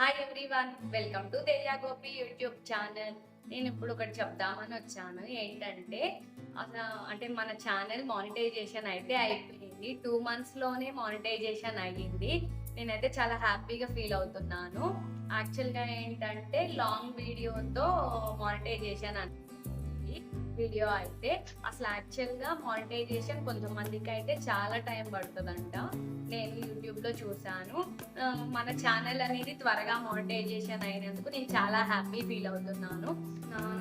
Hi everyone welcome to Teja Gopi YouTube channel నేను ఇప్పుడు ఒకటి చెప్దామని వచ్చాను. ఏంటంటే అసలు అంటే మన ఛానల్ మానిటైజేషన్ అయితే అయిపోయింది. టూ మంత్స్లోనే మానిటైజేషన్ అయ్యింది. నేనైతే చాలా హ్యాపీగా ఫీల్ అవుతున్నాను. యాక్చువల్గా ఏంటంటే లాంగ్ వీడియోతో మానిటైజేషన్ అని వీడియో అయితే అసలు యాక్చువల్గా మానిటైజేషన్ కొంతమందికి అయితే చాలా టైం పడుతుందంట. నేను యూట్యూబ్లో చూశాను. మన ఛానల్ అనేది త్వరగా మానిటైజేషన్ అయినందుకు నేను చాలా హ్యాపీ ఫీల్ అవుతున్నాను.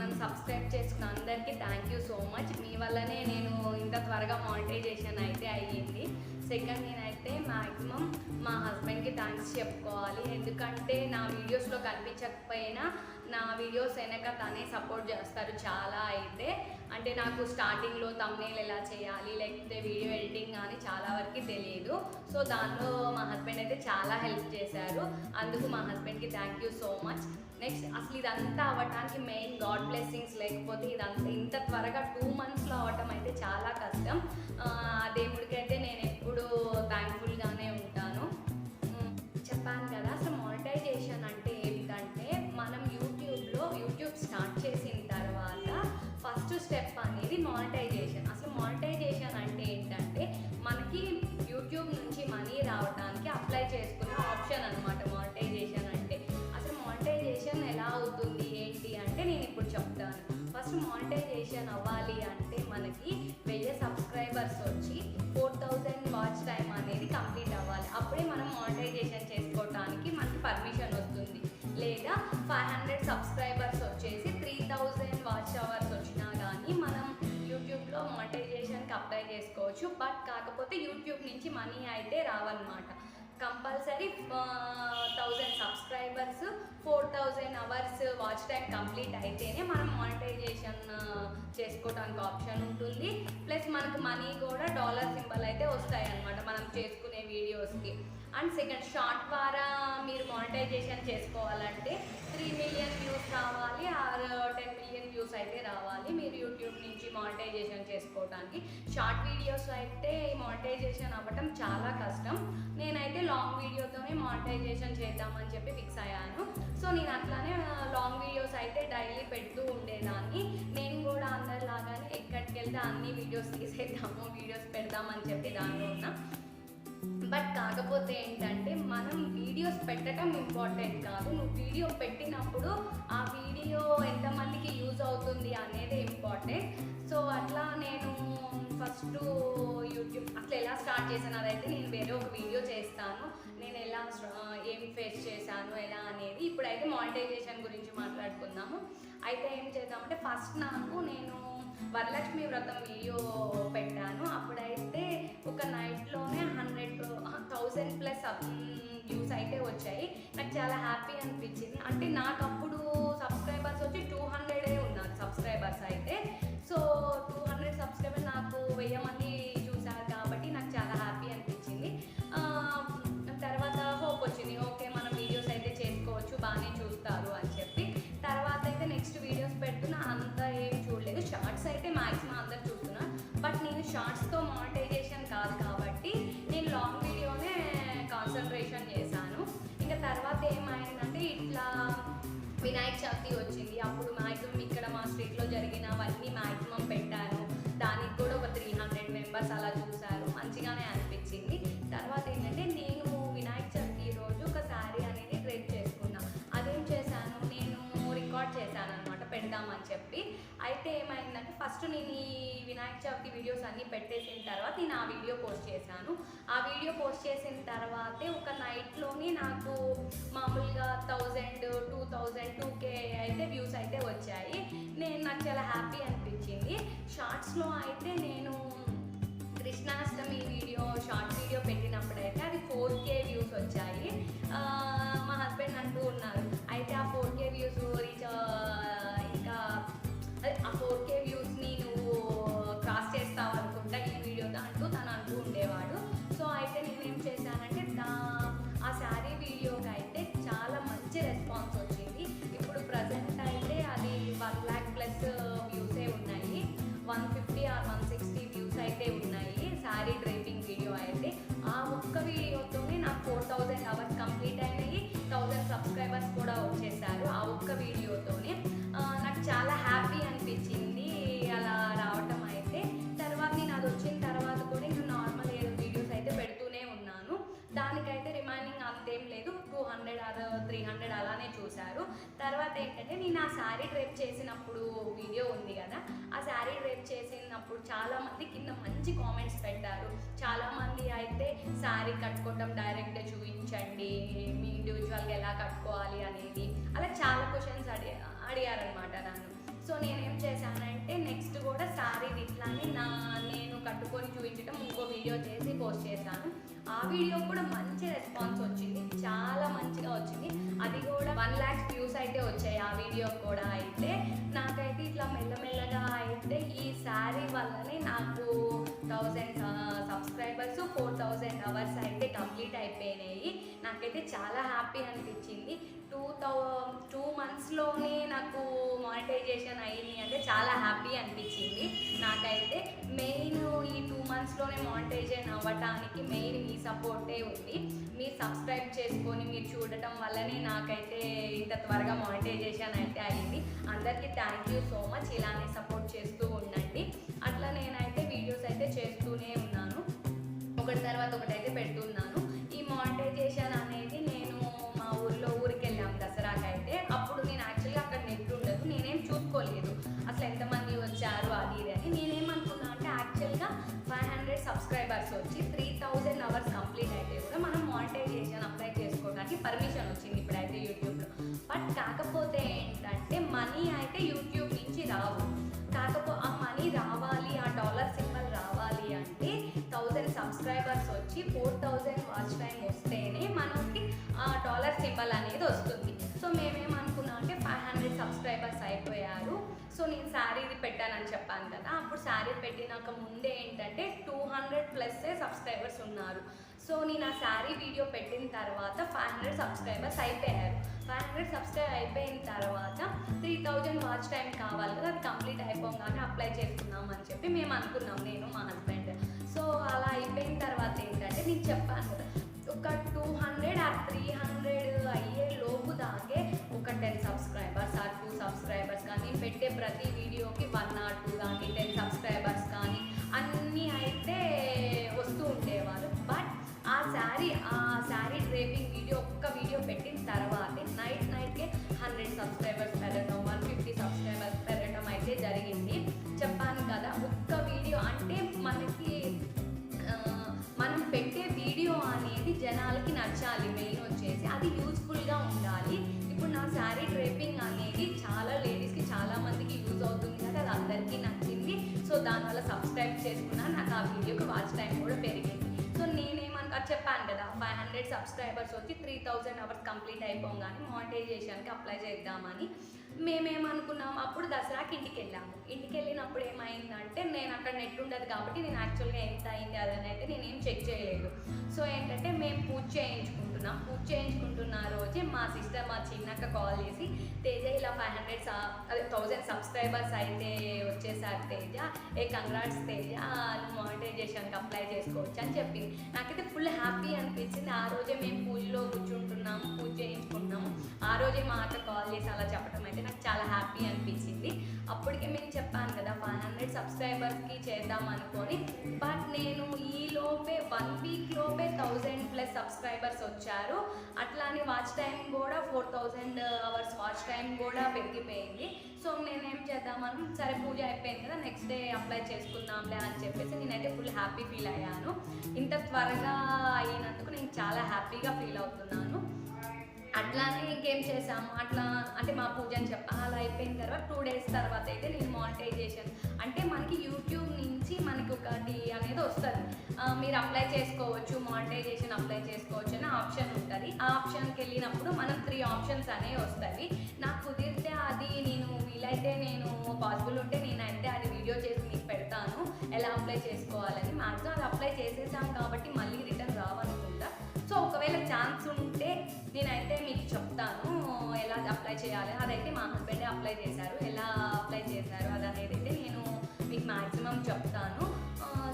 నన్ను సబ్స్క్రైబ్ చేసుకున్న అందరికీ థ్యాంక్ యూ సో మచ్ మీ వల్లనే నేను ఇంత త్వరగా మానిటైజేషన్ అయితే అయ్యింది. సెకండ్ నేను అయితే మ్యాక్సిమం మా హస్బెండ్కి థ్యాంక్స్ చెప్పుకోవాలి. ఎందుకంటే నా వీడియోస్లో కనిపించకపోయినా నా వీడియోస్ వెనక తనే సపోర్ట్ చేస్తారు చాలా అయితే. అంటే నాకు స్టార్టింగ్లో తమ్నేల్ ఎలా చేయాలి లేకపోతే వీడియో ఎడిటింగ్ కానీ చాలా వరకు తెలియదు. సో దానిలో మా హస్బెండ్ అయితే చాలా హెల్ప్ చేశారు. అందుకు మా హస్బెండ్కి thank you so much. Next అసలు ఇదంతా అవ్వటానికి మెయిన్ గాడ్ బ్లెస్సింగ్స్ లేకపోతే ఇదంతా ఇంత త్వరగా టూ మంత్స్లో అవ్వటం అయితే చాలా కష్టం. ఆ, చెప్తాను. ఫస్ట్ మానిటైజేషన్ అవ్వాలి అంటే మనకి వెయ్యి సబ్స్క్రైబర్స్ వచ్చి ఫోర్ థౌజండ్ వాచ్ టైం అనేది కంప్లీట్ అవ్వాలి. అప్పుడే మనం మానిటైజేషన్ చేసుకోవడానికి మనకి పర్మిషన్ వస్తుంది. లేదా ఫైవ్ హండ్రెడ్ సబ్స్క్రైబర్స్ వచ్చేసి త్రీ థౌజండ్ వాచ్ అవర్స్ వచ్చినా కానీ మనం యూట్యూబ్లో మానిటైజేషన్కి అప్లై చేసుకోవచ్చు. బట్ కాకపోతే యూట్యూబ్ నుంచి మనీ అయితే రావన్నమాట. Compulsory thousand subscribers four thousand hours watch time complete అయితేనే మనం మానిటైజేషన్ చేసుకోవడానికి ఆప్షన్ ఉంటుంది. ప్లస్ మనకు మనీ కూడా డాలర్ సింబల్ అయితే వస్తాయి అన్నమాట మనం చేసుకునే వీడియోస్కి అండ్ సెకండ్ షార్ట్ ద్వారా మీరు మానిటైజేషన్ చేసుకోవాలంటే త్రీ మిలియన్ వ్యూస్ రావాలి ఆర్ టెన్ మిలియన్ వ్యూస్ అయితే రావాలి. మీరు యూట్యూబ్ నుంచి మానిటైజేషన్ చేసుకోవడానికి షార్ట్ వీడియోస్ అయితే మానిటైజేషన్ అవ్వటం చాలా కష్టం. నేనైతే లాంగ్ వీడియోతోనే మానిటైజేషన్ చేద్దామని చెప్పి ఫిక్స్ అయ్యాను. సో నేను అట్లానే uh, లాంగ్ వీడియోస్ అయితే డైలీ పెడుతూ ఉండేదాన్ని. నేను కూడా అందరిలాగానే ఎక్కడికి వెళ్తే అన్ని వీడియోస్ తీసేద్దాము వీడియోస్ పెడదామని చెప్పి దానిలో ఉన్నా బట్ కాకపోతే ఏంటంటే మనం వీడియోస్ పెట్టడం ఇంపార్టెంట్ కాదు. నువ్వు వీడియో పెట్టినప్పుడు ఆ వీడియో ఎంతమందికి యూజ్ అవుతుంది అనేది ఇంపార్టెంట్ సో అట్లా నేను ఫస్ట్ యూట్యూబ్ అట్లా ఎలా స్టార్ట్ చేశాను? అదైతే నేను వేరే ఒక వీడియో చేస్తాను. నేను ఎలా ఏం ఫేస్ చేశాను? ఎలా అనేది ఇప్పుడైతే మానిటైజేషన్ గురించి మాట్లాడుకుందాము. అయితే ఏం చేద్దామంటే ఫస్ట్ నాకు నేను వరలక్ష్మి వ్రతం వీడియో పెట్టాను. అప్పుడైతే థౌజండ్ ప్లస్ వ్యూస్ అయితే వచ్చాయి. నాకు చాలా హ్యాపీ అనిపించింది. అంటే నాకు అప్పుడు సబ్స్క్రైబర్స్ వచ్చి టూ హండ్రెడే ఉన్నారు సబ్స్క్రైబర్స్ అయితే. సో టూ అయితే ఏమైందంటే ఫస్ట్ నేను ఈ వినాయక చవితి వీడియోస్ అన్నీ పెట్టేసిన తర్వాత నేను ఆ వీడియో పోస్ట్ చేశాను. ఆ వీడియో పోస్ట్ చేసిన తర్వాతే ఒక నైట్లోనే నాకు మామూలుగా thousand two thousand two K అయితే వ్యూస్ అయితే వచ్చాయి. నేను నాకు చాలా హ్యాపీ అనిపించింది. షార్ట్స్లో అయితే నేను కృష్ణాష్టమి వీడియో షార్ట్ వీడియో పెట్టినప్పుడైతే అది ఫోర్ కే వ్యూస్ వచ్చాయి. మా హస్బెండ్ అంటూ ఉన్నారు అయితే ఆ ఫోర్ కే వ్యూస్ ఏంటంటే నేను ఆ శారీ డ్రేప్ చేసినప్పుడు వీడియో ఉంది కదా ఆ శారీ డ్రేప్ చేసినప్పుడు చాలా మంది కింద మంచి కామెంట్స్ పెట్టారు. చాలామంది అయితే శారీ కట్టుకోవటం డైరెక్ట్ చూపించండి మీ ఇండివిజువల్గా ఎలా కట్టుకోవాలి అనేది అలా చాలా క్వశ్చన్స్ అడి అడిగారనమాట నన్ను. సో నేనేం చేశానంటే నెక్స్ట్ కూడా శారీ ఇట్లానే నా నేను కట్టుకొని చూపించడం ఇంకో వీడియో చేసి పోస్ట్ చేశాను. ఆ వీడియో కూడా మంచి రెస్పాన్స్ వచ్చింది. చాలా మంచిగా వచ్చింది. అది కూడా వన్ ల్యాక్స్ వ్యూస్ అయితే వచ్చాయి ఆ వీడియో కూడా అయితే. ఫోర్ థౌజండ్ అవర్స్ అయితే కంప్లీట్ అయిపోయినాయి. నాకైతే చాలా హ్యాపీ అనిపించింది. టూ థౌ టూ మంత్స్లోనే నాకు మానిటైజేషన్ అయింది అంటే చాలా హ్యాపీ అనిపించింది. నాకైతే మెయిన్ ఈ టూ మంత్స్లోనే మానిటైజేషన్ అవ్వటానికి మెయిన్ మీ సపోర్టే ఉంది. మీరు సబ్స్క్రైబ్ చేసుకొని మీరు చూడటం వల్లనే నాకైతే ఇంత త్వరగా మానిటైజేషన్ అయితే అయింది అందరికీ థ్యాంక్ యూ సో మచ్ ఇలానే సపోర్ట్ చేస్తూ ఉండండి. అట్లా నేనైతే వీడియోస్ అయితే చేస్తూనే తర్వాత ఒకటి అయితే ఒకటైతే పెడుతున్నాను. ఈ మానిటైజేషన్ అనేది నేను మా ఊర్లో ఊరికి వెళ్ళాం దసరాకి అయితే అప్పుడు నేను యాక్చువల్గా అక్కడ నెట్ ఉండదు. నేనేం చూసుకోలేదు. అసలు ఎంతమంది వచ్చారు అది ఇది అని నేనేమనుకున్నా అంటే యాక్చువల్గా ఫైవ్ హండ్రెడ్ సబ్స్క్రైబర్స్ వచ్చి త్రీ థౌజండ్ అవర్స్ కంప్లీట్ అయితే కూడా మనం మానిటైజేషన్ అప్లై చేసుకోవడానికి పర్మిషన్ వచ్చింది ఇప్పుడైతే యూట్యూబ్లో బట్ కాకపోతే ఏంటంటే మనీ అయితే యూట్యూబ్ శారీది పెట్టానని చెప్పాను కదా అప్పుడు శారీ పెట్టినాక ముందే ఏంటంటే టూ హండ్రెడ్ ప్లస్ సబ్స్క్రైబర్స్ ఉన్నారు. సో నేను ఆ శారీ వీడియో పెట్టిన తర్వాత ఫైవ్ హండ్రెడ్ సబ్స్క్రైబర్స్ అయిపోయారు. ఫైవ్ హండ్రెడ్ సబ్స్క్రైబ్ అయిపోయిన తర్వాత త్రీ థౌజండ్ వాచ్ టైం కావాలి కదా అది కంప్లీట్ అయిపోగానే అప్లై చేసుకుందాం అని చెప్పి మేము అనుకున్నాం నేను మా హస్బెండ్ సో అలా అయిపోయిన తర్వాత ఏంటంటే నేను చెప్పాను కదా ప్రతి వీడియోకి వన్ ఆర్ టూ కానీ టెన్ సబ్స్క్రైబర్స్ కానీ అన్నీ అయితే వస్తూ ఉండేవారు. బట్ ఆ శారీ ఆ శారీ డ్రేపింగ్ వీడియో ఒక్క వీడియో పెట్టిన తర్వాతే నైట్ నైట్కే హండ్రెడ్ సబ్స్క్రైబర్స్ పెరగడం వన్ ఫిఫ్టీ సబ్స్క్రైబర్స్ పెరగడం అయితే జరిగింది. చెప్పాను కదా ఒక్క వీడియో అంటే మనకి మనం పెట్టే వీడియో అనేది జనాలకి నచ్చాలి. మెయిన్ వచ్చేసి అది యూజ్ఫుల్గా ఉండాలి. ఇప్పుడు నా శారీ డ్రేపింగ్ అనేది చాలా లేడీస్కి చాలా అందరికీ నచ్చింది. సో దానివల్ల సబ్స్క్రైబ్ చేసుకున్నా నాకు ఆ వీడియోకి వాచ్ టైం కూడా పెరిగింది. సో నేనేమనుకో చెప్పాను కదా ఫైవ్ హండ్రెడ్ సబ్స్క్రైబర్స్ వచ్చి త్రీ థౌజండ్ అవర్స్ కంప్లీట్ అయిపోగానే మానిటైజేషన్కి అప్లై చేద్దామని మేమేమనుకున్నాం అప్పుడు దసరాకి ఇంటికి వెళ్ళాము ఇంటికి వెళ్ళినప్పుడు ఏమైందంటే నేను అక్కడ నెట్ ఉండదు కాబట్టి నేను యాక్చువల్గా ఎంత అయింది అదని అయితే నేనేం చెక్ చేయలేదు. సో ఏంటంటే మేము పూజ చేయించుకుంటున్నాం పూజ చేయించుకుంటున్న రోజే మా సిస్టర్ మా చిన్నక్క కాల్ చేసి తేజ ఇలా ఫైవ్ హండ్రెడ్ అదే థౌజండ్ సబ్స్క్రైబర్స్ అయితే వచ్చేసారు తేజ. ఏ కంగ్రాట్స్ తేజ నువ్వు మానిటైజేషన్కి అప్లై చేసుకోవచ్చు అని చెప్పింది. నాకైతే ఫుల్ హ్యాపీ అనిపించింది. ఆ రోజే మేము పూజలో కూర్చుంటున్నాము పూజ చేయించుకుంటున్నాము ఆ రోజే మా అక్క కాల్ చేసి అలా చెప్పడం అయితే నాకు చాలా హ్యాపీ అనిపించింది. అప్పటికే మేము చెప్పాను కదా ఫైవ్ హండ్రెడ్ సబ్స్క్రైబర్స్కి చేద్దాం అనుకొని బట్ నేను ఈ లోపే వన్ వీక్ లోపే ప్లస్ సబ్స్క్రైబర్స్ వచ్చారు. అట్లానే వాచ్ టైం కూడా four thousand hours watch time కూడా పెరిగిపోయింది. సో నేనేం చేద్దామని సరే పూజ అయిపోయింది కదా నెక్స్ట్ డే అప్లై చేసుకుందాంలే అని చెప్పేసి నేనైతే ఫుల్ హ్యాపీ ఫీల్ అయ్యాను. ఇంత త్వరగా అయినందుకు నేను చాలా హ్యాపీగా ఫీల్ అవుతున్నాను. అట్లానే ఇంకేం చేసాము అట్లా అంటే మా పూజ అని చెప్ప అలా అయిపోయిన తర్వాత టూ డేస్ తర్వాత అయితే నేను మానిటైజేషన్ అంటే మనకి యూట్యూబ్ నుంచి మనకి ఒకటి అనేది వస్తుంది. మీరు అప్లై చేసుకోవచ్చు మానిటైజేషన్ అప్లై చేసుకోవచ్చు అని ఆప్షన్ ఉంటుంది. ఆ ఆప్షన్కి వెళ్ళినప్పుడు మనం త్రీ ఆప్షన్స్ అనేవి వస్తాయి నాకు కుదిరితే అది నేను వీలైతే నేను పాసిబుల్ ఉంటే నేనైతే అది వీడియో చేసి మీకు పెడతాను. ఎలా అప్లై చేసుకోవాలని మాక్సిమం అది అప్లై చేసేసాం కాబట్టి అప్లై చేశారు ఎలా అప్లై చేశారు అది అనేది అయితే నేను మీకు మ్యాక్సిమం చెప్తాను.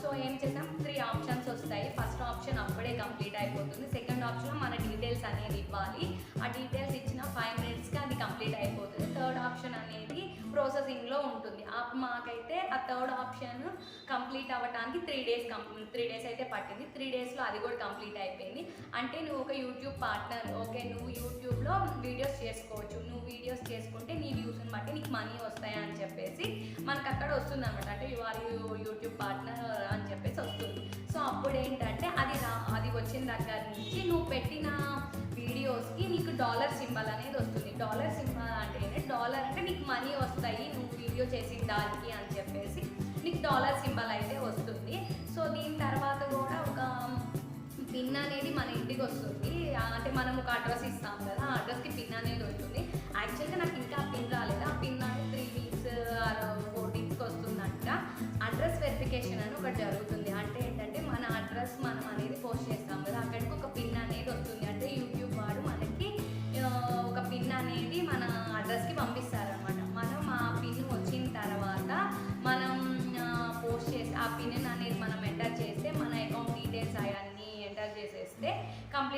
సో ఏం చేసాం? త్రీ ఆప్షన్స్ వస్తాయి. ఫస్ట్ ఆప్షన్ అప్పుడే కంప్లీట్ అయిపోతుంది. సెకండ్ ఆప్షన్ మన డీటెయిల్స్ అనేది ఇవ్వాలి. ఆ డీటెయిల్స్ ఇచ్చిన ఫైవ్ మినిట్స్కి అది కంప్లీట్ అయిపోతుంది. థర్డ్ ఆప్షన్ అనేది ప్రాసెసింగ్లో ఉంటుంది. మాకైతే ఆ థర్డ్ ఆప్షన్ కంప్లీట్ అవ్వడానికి త్రీ డేస్ త్రీ డేస్ అయితే పట్టింది. త్రీ డేస్లో అది కూడా కంప్లీట్ అయిపోయింది. అంటే నువ్వు ఒక యూట్యూబ్ పార్ట్నర్ ఓకే నువ్వు యూట్యూబ్లో వీడియోస్ చేసుకోవచ్చు. నువ్వు వీడియోస్ చేసుకుంటే నీ వ్యూస్ని బట్టి నీకు మనీ వస్తాయి అని చెప్పేసి మనకు అక్కడ వస్తుంది అనమాట అంటే యు ఆర్ యూట్యూబ్ పార్ట్నర్ అని చెప్పేసి వస్తుంది. సో అప్పుడు ఏంటంటే అది రా అది వచ్చిన దగ్గర నుంచి నువ్వు పెట్టిన వీడియోస్కి నీకు డాలర్ సింబల్ అనేది వస్తుంది. డాలర్ సింబల్ అంటే డాలర్ అంటే నీకు మనీ వస్తాయి నువ్వు వీడియో చేసిన దానికి అని చెప్పేసి నీకు డాలర్ సింబల్ అయితే వస్తుంది. సో దీని తర్వాత కూడా ఒక పిన్ అనేది మన ఇంటికి వస్తుంది. అంటే మనం ఒక అడ్రస్ ఇస్తాం కదా ఆ అడ్రస్కి పిన్ అనేది వస్తుంది యాక్చువల్గా నాకు ఇంకా పిన్ రాలేదు. ఆ పిన్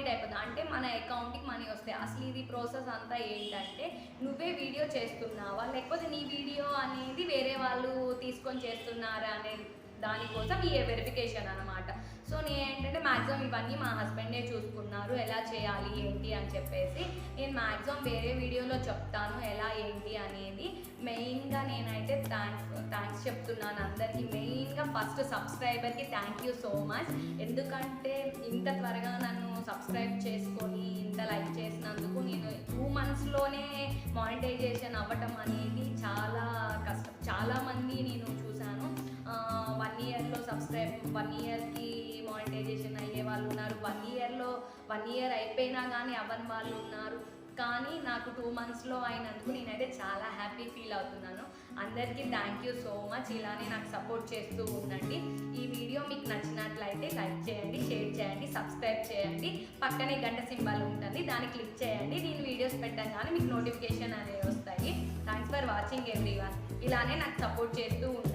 కంప్లీట్ అయిపోతుంది అంటే మన అకౌంట్కి మనీ వస్తాయి. అసలు ఇది ప్రాసెస్ అంతా ఏంటంటే నువ్వే వీడియో చేస్తున్నావా? లేకపోతే నీ వీడియో అనేది వేరే వాళ్ళు తీసుకొని చేస్తున్నారా అనే దానికోసం ఈ వెరిఫికేషన్ అనమాట సో నేను ఏంటంటే మ్యాక్సిమం ఇవన్నీ మా హస్బెండే చూసుకున్నారు. ఎలా చేయాలి ఏంటి అని చెప్పేసి నేను మ్యాక్సిమం వేరే వీడియోలో చెప్తాను ఎలా ఏంటి అనేది. మెయిన్గా నేనైతే థ్యాంక్స్ థ్యాంక్స్ చెప్తున్నాను అందరికీ. మెయిన్గా ఫస్ట్ సబ్స్క్రైబర్కి థ్యాంక్ యూ సో మచ్. ఎందుకంటే ఇంత త్వరగా నన్ను సబ్స్క్రైబ్ చేసుకొని ఇంత లైక్ చేసినందుకు నేను టూ మంత్స్లోనే మానిటైజేషన్ అవ్వటం అనేది చాలా కష్టం. చాలామంది నేను చూశాను. వన్ ఇయర్లో సబ్స్క్రైబ్ వన్ ఇయర్కి డిమానిటైజేషన్ అయ్యే వాళ్ళు ఉన్నారు. వన్ ఇయర్లో వన్ ఇయర్ అయిపోయినా కానీ అవ్వని వాళ్ళు ఉన్నారు. కానీ నాకు టూ మంత్స్లో అయినందుకు నేనైతే చాలా హ్యాపీ ఫీల్ అవుతున్నాను. అందరికీ థ్యాంక్ యూ సో మచ్ ఇలానే నాకు సపోర్ట్ చేస్తూ ఉండండి. ఈ వీడియో మీకు నచ్చినట్లయితే లైక్ చేయండి షేర్ చేయండి సబ్స్క్రైబ్ చేయండి. పక్కనే గంట సింబల్ ఉంటుంది. దాన్ని క్లిక్ చేయండి. నేను వీడియోస్ పెట్టగానే మీకు నోటిఫికేషన్ అనేవి వస్తాయి. థ్యాంక్స్ ఫర్ వాచింగ్ ఎవ్రీ ఇలానే నాకు సపోర్ట్ చేస్తూ ఉండండి.